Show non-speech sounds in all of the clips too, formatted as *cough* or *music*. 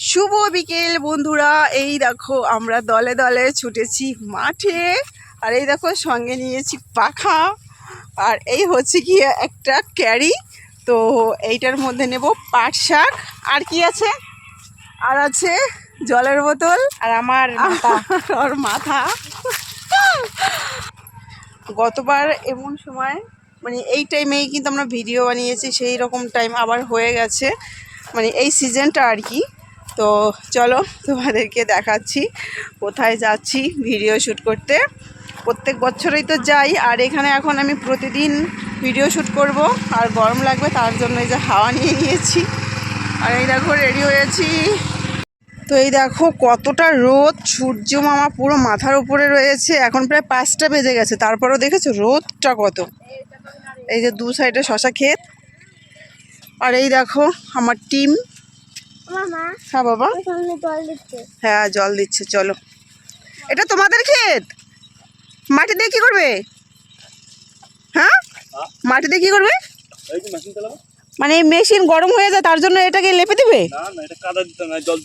শুভ বিকেল বন্ধুরা। এই দেখো আমরা দলে দলে ছুটেছি মাঠে। আর এই দেখো সঙ্গে নিয়েছি পাখা। আর এই হচ্ছে কি একটা ক্যারি। তো এইটার মধ্যে নেব পাট শাক। আর কি আছে? আর আছে জলের বোতল। আর আমার *laughs* আর মাথা। গতবার এমন সময় মানে এই টাইমেই কিন্তু আমরা ভিডিও বানিয়েছি সেই রকম টাইম আবার হয়ে গেছে। মানে এই সিজনটা আর কি। তো চলো তোমাদেরকে দেখাচ্ছি, কোথায় যাচ্ছি ভিডিও শ্যুট করতে। প্রত্যেক বছরই তো যাই, আর এখানে এখন আমি প্রতিদিন ভিডিও শ্যুট করব, আর গরম লাগবে তার জন্য এই যে হাওয়া নিয়ে নিয়েছি। আর এই দেখো রেডি হয়েছি। তো এই দেখো কতটা রোদ, সূর্য মামা পুরো মাথার উপরে রয়েছে, এখন প্রায় পাঁচটা বেজে গেছে, তারপরেও দেখেছ রোদটা কত। এই যে দু সাইডে শশা ক্ষেত। আর এই দেখো আমার টিম হ্যাঁ বাবা। জল দিচ্ছে। হ্যাঁ জল দিচ্ছে চলো। এটা তোমাদের ক্ষেত? মাটি দিয়ে কি করবে? হ্যাঁ? মাটি দিয়ে কি করবে? এই মেশিন মানে মেশিন গরম হয়ে যায় তার জন্য এটাকে লেপে দিবে? না না এটা কাদা দিতে না জল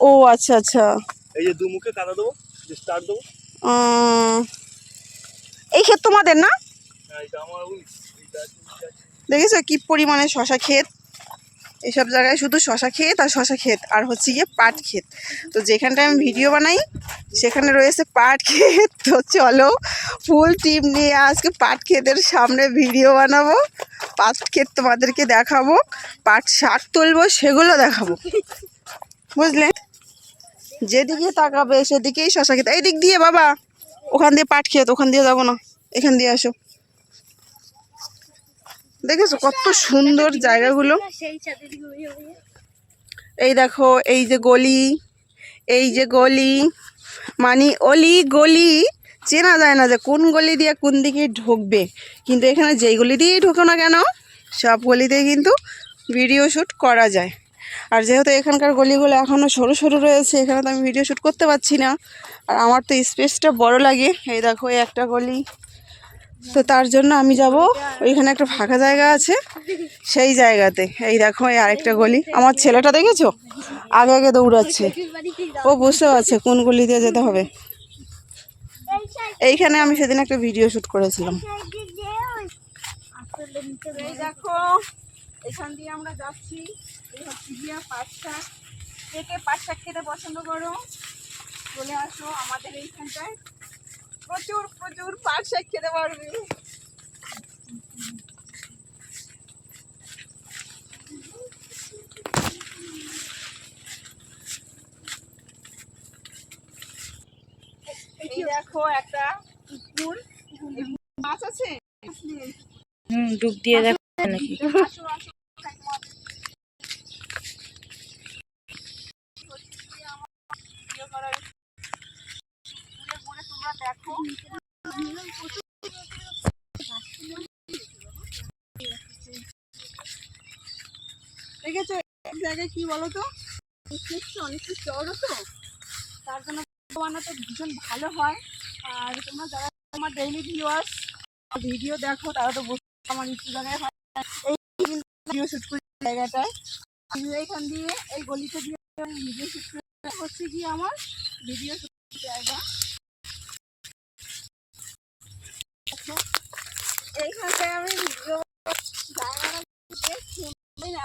ও আচ্ছা আচ্ছা। এই যে দু মুখে কাদা দেবো স্টার্ট দেবো। এই ক্ষেত তোমাদের না? হ্যাঁ। দেখেছ কি পরিমাণে শশা ক্ষেত? এইসব জায়গায় শুধু শশা ক্ষেত আর শশা ক্ষেত, আর হচ্ছে গিয়ে পাট ক্ষেত। তো যেখানটায় আমি ভিডিও বানাই, সেখানে রয়েছে পাট ক্ষেত। তো চলো ফুল টিম নিয়ে আজকে পাট ক্ষেতের সামনে ভিডিও বানাবো। পাট ক্ষেত তোমাদেরকে দেখাবো, পাট শাক তুলবো, সেগুলো দেখাবো। বুঝলে? যেদিকে তাকাবে সেদিকেই শশা ক্ষেত। এই দিক দিয়ে বাবা, ওখান দিয়ে পাট ক্ষেত, ওখান দিয়ে যাব না, এখান দিয়ে আসো। দেখেছ কত সুন্দর জায়গাগুলো। এই দেখো এই যে গলি এই যে গলি মানে অলি গলি চেনা যায় না যে কোন গলি দিয়ে কোন দিকে ঢুকবে। কিন্তু এখানে যেই গলি দিয়েই ঢুকো না কেন সব গলিতে কিন্তু ভিডিও শ্যুট করা যায়। আর যেহেতু এখানকার গলিগুলো এখনও সরু সরু রয়েছে এখানে তো আমি ভিডিও শ্যুট করতে পারছি না। আর আমার তো স্পেসটা বড় লাগে। এই দেখো এই একটা গলি। তো তার জন্য আমি যাব। ওইখানে একটা ফাঁকা জায়গা আছে। সেই জায়গাতে। এই দেখো, এই আরেকটা গলি। আমার ছেলেটা দেখেছ? আগে আগে দৌড়াচ্ছে। ও বুঝতে পারছে কোন গলি দিয়ে যেতে হবে। এইখানে আমি সেদিন একটা ভিডিও শ্যুট করেছিলাম। পছন্দ করো? চলে আসো আমাদের এইখানটায়। প্রচুর প্রচুর পাট শাক খেতে পারবে। দেখো একটা পুকুর। মাছ আছে? হুম ডুব দিয়ে দেখো নাকি আসো আসো ভিডিও করার ঘুরে ঘুরে তোমরা দেখো দেখেছ? এক জায়গায় কি বলো তো? অনেকটা চড়ো তো। তার জন্য বানাতে ভীষণ ভালো হয়। আর তোমরা যারা আমার ডেইলি ভিউয়ার্স ভিডিও দেখো, তারা তো বুঝতে আমার নিচু জায়গায় হয়। এই ভিডিও শুট করি জায়গাটায়। এইখান দিয়ে, এই গলিতে দিয়ে ভিডিও করে। হচ্ছে কি আমার ভিডিও শুট জায়গা দেখো, এইখানটায় আমি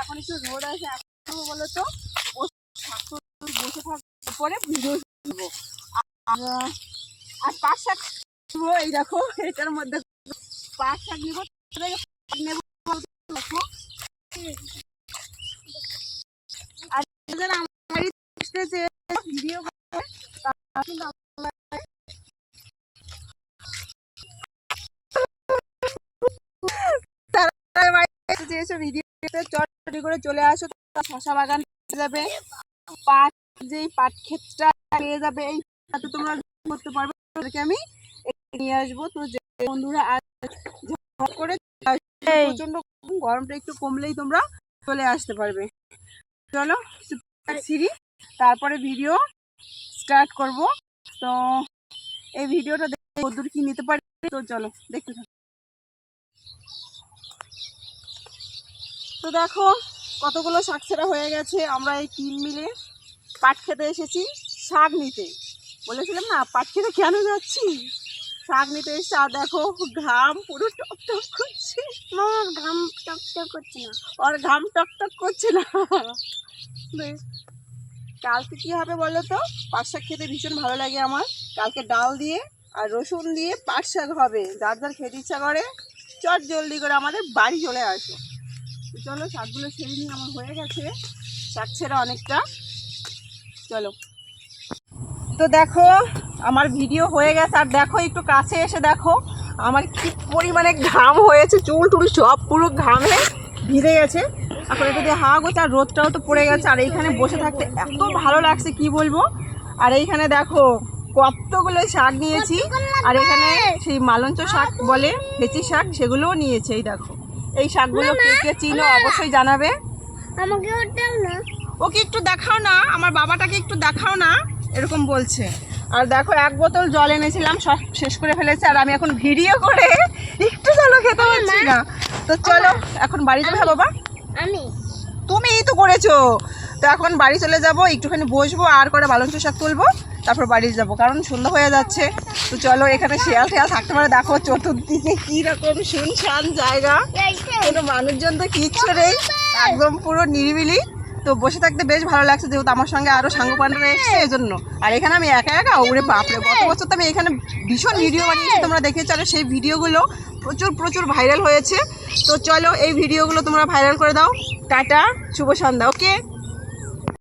এখন একটু রোড আছে এখন বলো বসে বসে পরে ভিডিও আর পাঁচ শাক নেব, এই দেখো এটার মধ্যে পাঁচ শাক নেব নেব আর আমার ভিডিও করে তারা কিন্তু আমার তারা আমার বাড়িতে এসেছে, এসে করে চলে আসো শশা বাগান পেয়ে যাবে। পাট যেই পাট ক্ষেতটা পেয়ে যাবে এই সাথে তোমরা করতে পারবে। তাদেরকে আমি নিয়ে আসব। তো যে বন্ধুরা আজ করে প্রচণ্ড গরমটা একটু কমলেই তোমরা চলে আসতে পারবে। চলো সিঁড়ি তারপরে ভিডিও স্টার্ট করব। তো এই ভিডিওটা দেখে কদ্দূর কি নিতে পারি তো চলো দেখতে তো দেখো কতগুলো শাকছেড়া হয়ে গেছে। আমরা এই তিন মিলে পাট খেতে এসেছি। শাক নিতে। বলেছিলাম না পাট খেতে কেন যাচ্ছি? শাক নিতে এসেছি আর দেখো ঘাম পুরো টক টক করছে। মামা ঘাম টক টক করছে না। ওর ঘাম টক টক করছে না। কালকে কী হবে বলো তো? পাট শাক খেতে ভীষণ ভালো লাগে আমার। কালকে ডাল দিয়ে আর রসুন দিয়ে পাট শাক হবে। যার যার খেতে ইচ্ছা করে চট জলদি করে আমাদের বাড়ি চলে আসো। চলো, শাকগুলো ছেড়ে নিয়ে আমার হয়ে গেছে। শাক ছেড়ে অনেকটা। চলো। তো দেখো, আমার ভিডিও হয়ে গেছে। আর দেখো, একটু কাছে এসে দেখো, আমার কি পরিমাণে ঘাম হয়েছে। চুল টুল সব পুরো ঘামে ভিজে গেছে। এখন একটু দিয়ে হাওয়া করছে আর রোদটাও তো পড়ে গেছে। আর এইখানে বসে থাকতে এত ভালো লাগছে, কি বলব? আর এইখানে দেখো, কতগুলো শাক নিয়েছি। আর এখানে সেই মালঞ্চ শাক বলে ফেচি শাক, সেগুলোও নিয়েছে, এই দেখো। এই শাকগুলো কে কে চিনো অবশ্যই জানাবে। আমাকে ওটাও না। ওকে একটু দেখাও না আমার বাবাটাকে একটু দেখাও না এরকম বলছে। আর দেখো এক বোতল জল এনেছিলাম সব শেষ করে ফেলেছে আর আমি এখন ভিডিও করে একটু জলও খেতে পারছি না। তো চলো এখন বাড়ি যাবে বাবা? আমি। তুমিই তো করেছ। তো এখন বাড়ি চলে যাব একটুখানি বসবো আর করে বালঞ্চ শাক তুলবো। তারপর বাড়ি যাব। কারণ সন্ধ্যা হয়ে যাচ্ছে। তো চলো এখানে শেয়াল টেয়াল থাকতে পারে। দেখো চতুর্দিকে কী রকম শুনশান জায়গা। কোনো মানুষজন তো কিচ্ছু নেই। একদম পুরো নিরিবিলি। তো বসে থাকতে বেশ ভালো লাগছে, যেহেতু আমার সঙ্গে আরও সাঙ্গ পান্ডারা এসছে এই জন্য আর এখানে আমি একা একা? ওরে বাপরে, গত বছর তো আমি এখানে ভীষণ ভিডিও বানিয়েছি, তোমরা দেখেছ আর সেই ভিডিওগুলো প্রচুর প্রচুর ভাইরাল হয়েছে। তো চলো এই ভিডিওগুলো তোমরা ভাইরাল করে দাও। টাটা, শুভ সন্ধ্যা, ওকে?